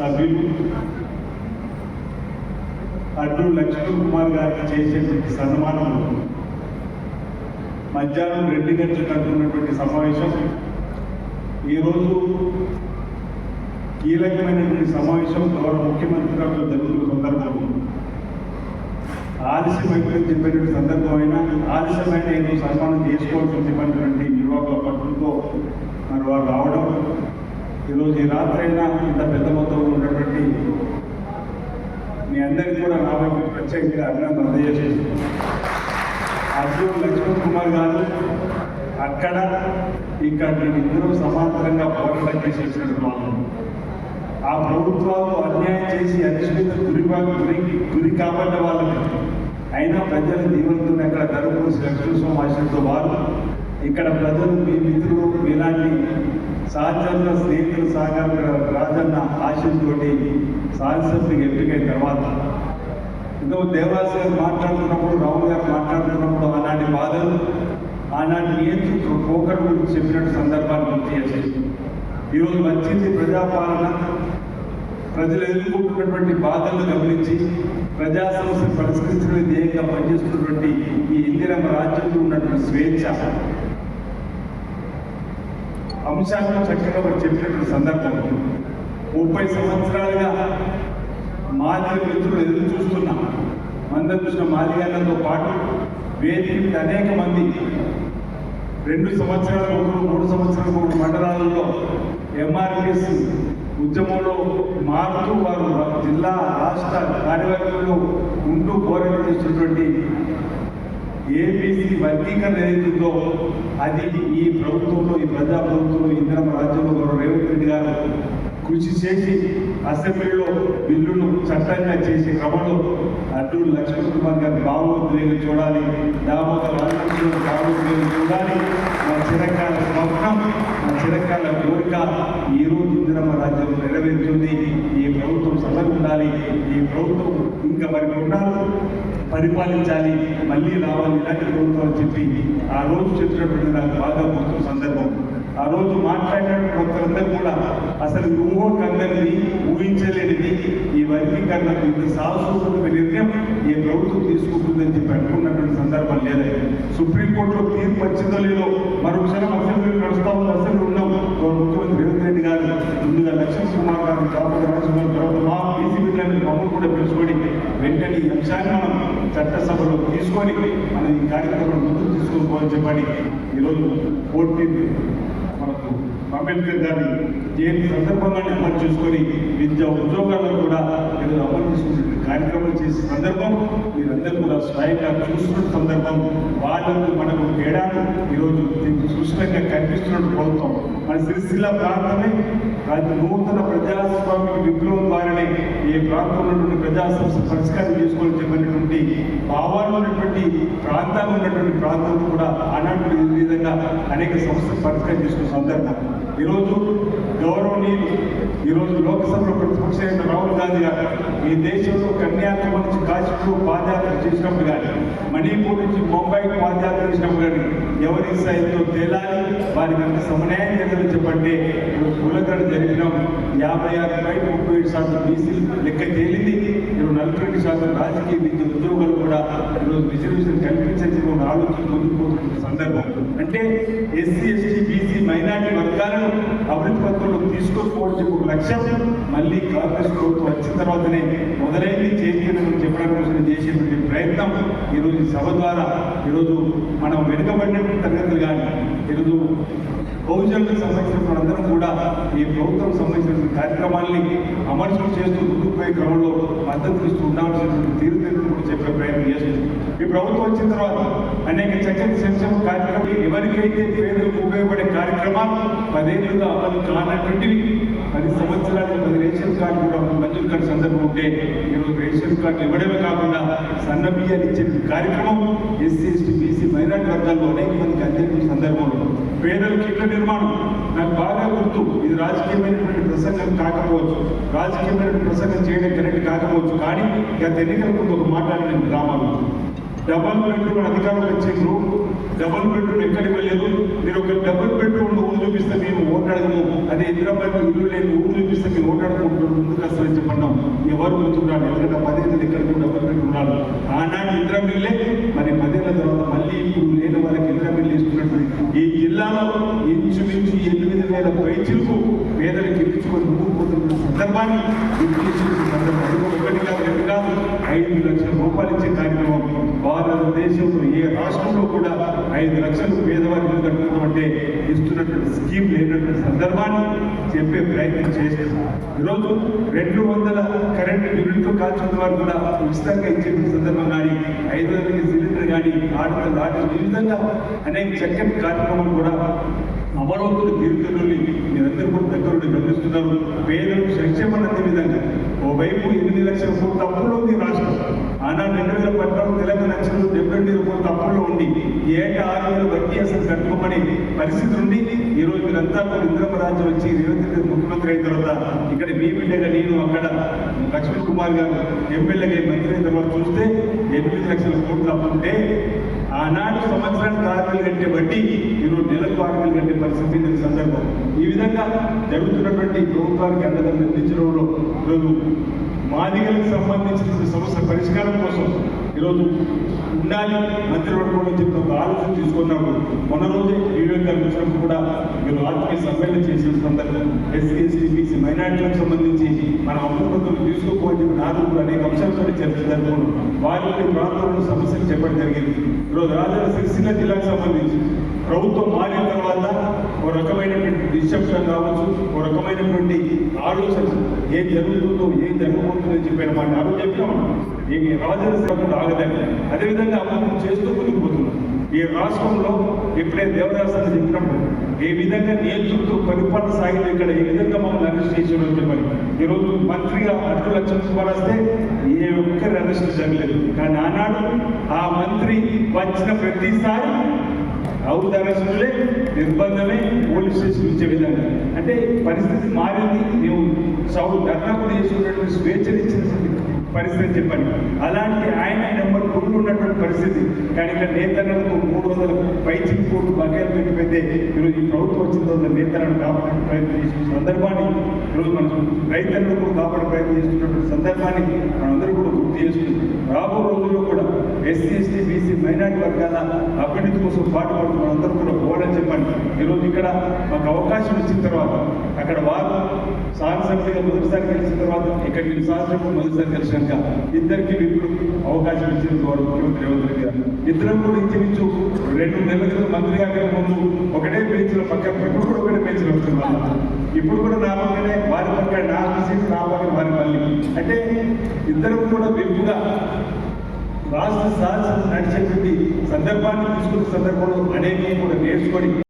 సభ్యులు అడ్డు లక్ష్మణ్ కుమార్ గారికి చేసేటువంటి సన్మానం మధ్యాహ్నం రెండు గంటలకు అనుకున్నటువంటి సమావేశం. ఈరోజు కీలకమైనటువంటి సమావేశం గౌరవ ముఖ్యమంత్రి గారితో జరుగుతున్న సందర్భం ఆలస్యమైపోయింది చెప్పినటువంటి సందర్భం అయినా ఆలస్యమైన ఏదో సన్మానం చేసుకోవాల్సి చెప్పినటువంటి నిర్వాహకుల పట్టులతో మరి వారు రావడం ఈరోజు ఈ రాత్రి అయినా ఇంత పెద్ద మొత్తంలో ఉన్నటువంటి మీ అందరికీ కూడా నా వైపు ప్రత్యేకంగా అభినందన అందజేస్తున్నాను. అర్జున్ లక్ష్మణ్ కుమార్ గారు అక్కడ ఇక్కడ ఇద్దరు సమాంతరంగా పోరాటం చేసేసినటువంటి వాళ్ళు ఆ ప్రభుత్వాలు అన్యాయం చేసి అనిశ్చిత గురి గురి గురి కాబడ్డ వాళ్ళకి అయినా ప్రజలు దీవెనతో అక్కడ ధర్మపురి లక్ష్మీస్వామి ఆశలతో వారు ఇక్కడ ప్రజలు మీ మిత్రులు మీలాంటి సహచరుల స్నేహితుల సాగర్ రాజన్న ఆశలతోటి శాసనసభ్యుకి ఎంపికైన తర్వాత ఇంకో దేవరాజు గారు మాట్లాడుతున్నప్పుడు రాహుల్ గారు మాట్లాడుతున్నప్పుడు ఆనాటి బాధలు ఆనాటి నియంత్రణ పోకడ గురించి చెప్పినట్టు సందర్భాన్ని గుర్తు చేసేది ఈరోజు వచ్చింది ప్రజాపాలన ప్రజలు ఎదుర్కొంటున్నటువంటి బాధలను గమనించి ప్రజా సమస్య పరిష్కరించడం ధ్యేయంగా పనిచేస్తున్నటువంటి ఈ ఇందిరమ్మ రాజ్యంలో ఉన్నటువంటి స్వేచ్ఛ అంశాలను చక్కగా వారు చెప్పినటువంటి సందర్భం. ముప్పై సంవత్సరాలుగా మాదిగ మిత్రులు ఎదురు చూస్తున్నా మందకృష్ణ మాదిగన్నతో పాటు వేదిక అనేక మంది రెండు సంవత్సరాల ఒకరు మూడు సంవత్సరాల ఒకరు మండలాలలో ఎంఆర్పిఎస్ ఉద్యమంలో మారుతూ వారు జిల్లా రాష్ట్ర కార్యవర్గంలో ఉంటూ పోరాటం చేస్తున్నటువంటి ఏబీసీ వర్గీకరణ ఏదైతుందో అది ఈ ప్రభుత్వంలో ఈ ప్రజా ప్రభుత్వంలో ఇందిరమ్మ రాజ్యంలో గౌరవ రేవంత్ రెడ్డి గారు కృషి చేసి అసెంబ్లీలో బిల్లును చట్టంగా చేసే క్రమంలో అడ్డూరు లక్ష్మణ్ కుమార్ గారి భావోద్వేగం చూడాలి దామోదర్ రామకృష్ణ భావోద్వేగం చూడాలి మా చిరకాల స్వప్నం మా చిరకాల కోరిక ఈ రోజు ఇందిరమ్మ రాజ్యం నెరవేరుతుంది. ఈ ప్రభుత్వం సభలు ఉండాలి ఈ ప్రభుత్వం ఇంకా మరి కొన్నాళ్ళు పరిపాలించాలి మళ్ళీ రావాలి ఇలాంటి ప్రభుత్వాలు చెప్పి ఆ రోజు చెప్పినటువంటి నాకు బాగా గుర్తు సందర్భం. ఆ రోజు మాట్లాడినటువంటి భక్తులందరూ కూడా అసలు ఊహకందరిది ఊహించలేనిది ఈ వర్గీకరణకు ఇంత సాహసోపక నిర్ణయం ఈ ప్రభుత్వం తీసుకుంటుందని చెప్పి అనుకున్నటువంటి సందర్భం లేదా? సుప్రీంకోర్టులో తీర్పు వచ్చిందో లేదో మరో క్షణం అసెంబ్లీ నడుస్తా ఉంది అసెంబ్లీ ఉన్నాం ముఖ్యమంత్రి రేవంత్ రెడ్డి గారు ముందుగా లక్ష్మీ కుమార్ గారు కాబట్టి రాజకుమార్ తర్వాత మా బీసీ బిడ్డలను మమ్మల్ని కూడా పిలుచుకొని వెంటనే ఈ అంశాన్ని మనం చట్టసభలో తీసుకొని మనం ఈ కార్యక్రమం ముందుకు తీసుకొని పోవాలని చెప్పని ఈరోజు ఫోర్టీన్ మనకు అంబేద్కర్ గారి జయంతి సందర్భంగానే అమలు చేసుకొని విద్యా ఉద్యోగాల్లో కూడా ఈరోజు అమలు చేసుకునే కార్యక్రమం చేసే సందర్భం మీరందరూ కూడా స్వయంగా చూస్తున్న సందర్భం వాళ్ళకు మనకు తేడాను ఈరోజు సుష్టంగా కనిపిస్తున్న ప్రభుత్వం. మన సిరిసిల్ల ప్రాంతమే రాజ్య నూతన ప్రజాస్వామిక విప్లవం ద్వారానే ఈ ప్రాంతంలో ప్రజా సమస్య పరిష్కారం చేసుకోవాలని చెప్పని ప్రాంతాలు ఉన్నటువంటి ప్రాంతాలు కూడా ఆనాటి విధంగా అనేక సమస్యలు పరిష్కారం చేసుకున్న సందర్భం. ఈరోజు గౌరవనీయులు ఈరోజు లోక్సభలో ప్రతిపక్ష రాహుల్ గాంధీ గారు ఈ దేశంలో కన్యాకుమారి నుంచి కాశ్మీర్ పాదయాత్ర చేసినప్పుడు కానీ మణిపూర్ నుంచి ముంబై పాదయాత్ర చేసినప్పుడు కానీ ఎవరి స్థాయిలో తేలాలి వారికి అంత సమన్యాయం చేయాలని చెప్పంటే కులగడ జరిగినాం యాభై ఆరు బయట ముప్పై ఏడు శాతం బీసీ లెక్క తేలింది. ఇరవై నలభై రెండు శాతం రాజకీయ విద్య ఉద్యోగాలు రిజర్వేషన్ ఒక ఆలోచన ముందుకు సందర్భం. అంటే ఎస్సీ ఎస్టీ బీసీ మైనార్టీ వర్గాలను అభివృద్ధి పత్రంలో తీసుకోకపోవడం ఒక లక్ష్యం. మళ్ళీ కాంగ్రెస్ ప్రభుత్వం వచ్చిన తర్వాతనే మొదలైంది చేస్తున్నామని చెప్పడం కోసం చేసేటువంటి ప్రయత్నం. ఈరోజు సభ ద్వారా ఈరోజు మనం వెనుకబడినటువంటి తరగతులు కానీ ఈరోజు బహుజనులకు సంబంధించిన మనందరం కూడా ఈ ప్రభుత్వం సంబంధించిన కార్యక్రమాల్ని అమర్చలు చేస్తూ ముందుకు పోయే క్రమంలో మద్దతు ఇస్తూ ఉండాల్సినటువంటి తీరుతీరు కూడా చెప్పే ప్రయత్నం చేస్తుంది ఈ ప్రభుత్వం వచ్చిన తర్వాత అనేక చక్కటి సంక్షేమ కార్యక్రమాలు ఎవరికైతే పేదలకు ఉపయోగపడే కార్యక్రమాలు పదేళ్ళుగా అమలు కానటువంటివి పది సంవత్సరాలు పది రేషన్ కార్డు కూడా మంజూరు కాని సందర్భం ఉంటే ఈరోజు రేషన్ కార్డులు ఇవ్వడమే కాకుండా సన్న బియ్యాలు ఇచ్చే కార్యక్రమం ఎస్సీ ఎస్టీ బీసీ మైనార్టీ వర్గాల్లో అనేక మందికి అందించిన సందర్భంలో పేదలకు ఇళ్ళ నిర్మాణం నాకు బాగా గుర్తు. ఇది రాజకీయమైనటువంటి ప్రసంగం కాకపోవచ్చు. రాజకీయమైనటువంటి ప్రసంగం చేయడం కరెక్ట్ కాకపోవచ్చు. కానీ గత ఎన్నికల ముందు ఒక మాట్లాడిన గ్రామాలు డబల్ బెడ్రూమ్ అధికారులు వచ్చిండ్రు డబల్ బెడ్రూమ్ ఎక్కడికి వెళ్ళలేదు మీరు ఒక డబల్ బెడ్రూమ్ ఊరు చూపిస్తే మేము ఓటాడము అదే హైదరాబాద్ ఇల్లు లేని ఊరు చూపిస్తే మేము ఓటాడుకుంటున్నాం ముందుకు అసలు చెప్పన్నాం ఎవరు గుర్తున్నాడు ఎందుకంటే దగ్గర కూడా డబల్ బెడ్రూమ్ ఉన్నాడు ఆనాడు ఇంద్రం ఇల్లే మరి పదేళ్ళ తర్వాత మళ్ళీ ఇప్పుడు లేని వాళ్ళకి ఇంద్రం ఇల్లు ఇస్తున్నట్టు ఈ జిల్లాలో ఇంచుమించు ఎనిమిది వేల పైచిలకు పేదలకు ఇచ్చుకొని ముందుకుపోతున్న సందర్భాన్ని ఒకటి కాదు రెండు కాదు ఐదు లక్షల ఇచ్చే కార్యక్రమం భారతదేశంలో ఏ రాష్ట్రంలో కూడా ఐదు లక్షలు పేదవారికి కట్టుకుంటే ఇస్తున్నటువంటి స్కీమ్ లేనటువంటి సందర్భాన్ని చెప్పే ప్రయత్నం చేశారు. ఈరోజు రెండు వందల కరెంటు యూనిట్లు కాల్చుకున్న వారు కూడా ఉచితంగా ఇచ్చే సందర్భం కానీ ఐదు వందలకి సిలిండర్ కానీ ఆటలు ఆటలు ఈ విధంగా అనేక చక్కటి కార్యక్రమాలు కూడా అమరవతులు కీర్తనుల్ని మీరందరూ కూడా దగ్గరుండి గమనిస్తున్నారు. పేదలు సంక్షేమం అందే విధంగా ఓవైపు ఎనిమిది లక్షల కోట్ల అప్పుల్లో ఉంది రాష్ట్రం. ఆనాడు రెండు వేల పద్నాలుగు తెలంగాణ లక్షలు డెబ్బై రెండు వేల కోట్ల అప్పుల్లో ఉండి ఏటా ఆరు వేల వడ్డీ అసలు కట్టుకోమని పరిస్థితి ఉండి ఈరోజు మీరంతా కూడా ఇంద్రమ రాజ్యం వచ్చి రేవంత్ రెడ్డి ముఖ్యమంత్రి అయిన తర్వాత ఇక్కడ మీ బిడ్డగా నేను అక్కడ లక్ష్మణ్ కుమార్ గారు ఎమ్మెల్యేగా మంత్రి అయిన తర్వాత చూస్తే ఎనిమిది లక్షల కోట్ల అప్పుంటే ఆనాడు సంవత్సరానికి ఆరు వేలు కట్టే బట్టి ఈరోజు నెలకు ఆరు వేలు కట్టే పరిస్థితి సందర్భం. ఈ విధంగా జరుగుతున్నటువంటి ప్రభుత్వానికి అండగా నిర్మించడంలో ఈరోజు మాదిగలకు సంబంధించిన సమస్య పరిష్కారం కోసం ఈరోజు ఉండాలి మంత్రివర్గంలో చెప్పిన ఒక ఆలోచన తీసుకున్నాము. మొన్న రోజు వివేక్ గారు వచ్చినప్పుడు కూడా మీరు ఆత్మీయ సమ్మేళనం చేసిన సందర్భం ఎస్సీ ఎస్టీ బీసీ మైనార్టీలకు సంబంధించి మన అభివృద్ధులు తీసుకోకపోతే నాలుగు అనేక అంశాలతో చర్చ జరుగుతుంది వారి ప్రాంతంలో సమస్యలు చెప్పడం జరిగింది. ఈరోజు రాజన్న సిరిసిల్ల జిల్లాకు సంబంధించి ప్రభుత్వం మారిన తర్వాత ఒక రకమైనటువంటి డిసెప్షన్ కావచ్చు ఒక రకమైనటువంటి ఆలోచన ఏం జరుగుతుందో ఏం జరగబోతుందో అని చెప్పిన మాట. ఆ రోజు చెప్పినాం. ఈ రాజన్న ఆగదని అదేవిధంగా అభివృద్ధి చేస్తూ ముందుకు పోతున్నాం. ఈ రాష్ట్రంలో ఇప్పుడే దేవదాసాన్ని చెప్పినప్పుడు ఏ విధంగా నియంత్రిస్తూ పరిపాలన సాగింది ఇక్కడ. ఏ విధంగా మమ్మల్ని అరెస్ట్ చేసి చెప్పని ఈరోజు మంత్రిగా అటు లక్షల రూపాయలు వస్తే ఏ ఒక్కరి అరెస్ట్ జరగలేదు. కానీ ఆనాడు ఆ మంత్రి వచ్చిన ప్రతిసారి అవుట్ అరెస్టులే నిర్బంధమే పోలీస్ స్టేషన్ ఇచ్చే విధంగా. అంటే పరిస్థితి మారింది. మేము సౌ ధర్నా చేసుకున్నటువంటి స్వేచ్ఛనిచ్చిన పరిస్థితి చెప్పండి. అలాంటి ఆయన నెంబర్ టూలో ఉన్నటువంటి పరిస్థితి. కానీ ఇక్కడ నేతలకు మూడు వందల పైచింగ్ కోట్లు బకాయిలు పెట్టిపోతే ఈరోజు ఈ ప్రభుత్వం వచ్చిన తర్వాత నేతలను కాపాడే ప్రయత్నం చేసిన సందర్భాన్ని ఈరోజు మనం రైతులను కూడా కాపాడే ప్రయత్నం చేస్తున్నటువంటి సందర్భాన్ని మనందరూ కూడా గుర్తు చేసుకుంటాం రాబో రోజుల్లో కూడా ఎస్సీ ఎస్టీ బీసీ మైనార్టీ వర్గాల అభివృద్ధి కోసం పాటుపడుతున్న అందరూ కూడా ఇక్కడ మాకు అవకాశం ఇచ్చిన తర్వాత అక్కడ వారు సాహసంగా మొదటిసారి కలిసిన తర్వాత ఇక్కడ మీరు సాంసభ్యులు మొదటిసారి కలిసినాక ఇద్దరికి ఇప్పుడు అవకాశం ఇచ్చిన గౌరవ ముఖ్యమంత్రి రేవంత్ రెడ్డి గారు. ఇద్దరం కూడా ఇంచుమించు రెండు నెలల క్రితం మంత్రి గారి ముందు ఒకటే బెంచ్లో పక్క ఇప్పుడు కూడా ఒకటే బెంచ్లో వస్తున్నారు. ఇప్పుడు కూడా నా పక్కనే వారి పక్క నా సీట్ నా పక్క వారి మళ్ళీ అంటే ఇద్దరం కూడా వెంపుగా రాష్ట్ర సాహసం నడిచేటువంటి సందర్భాన్ని తీసుకున్న సందర్భంలో అనేక కూడా నేర్చుకొని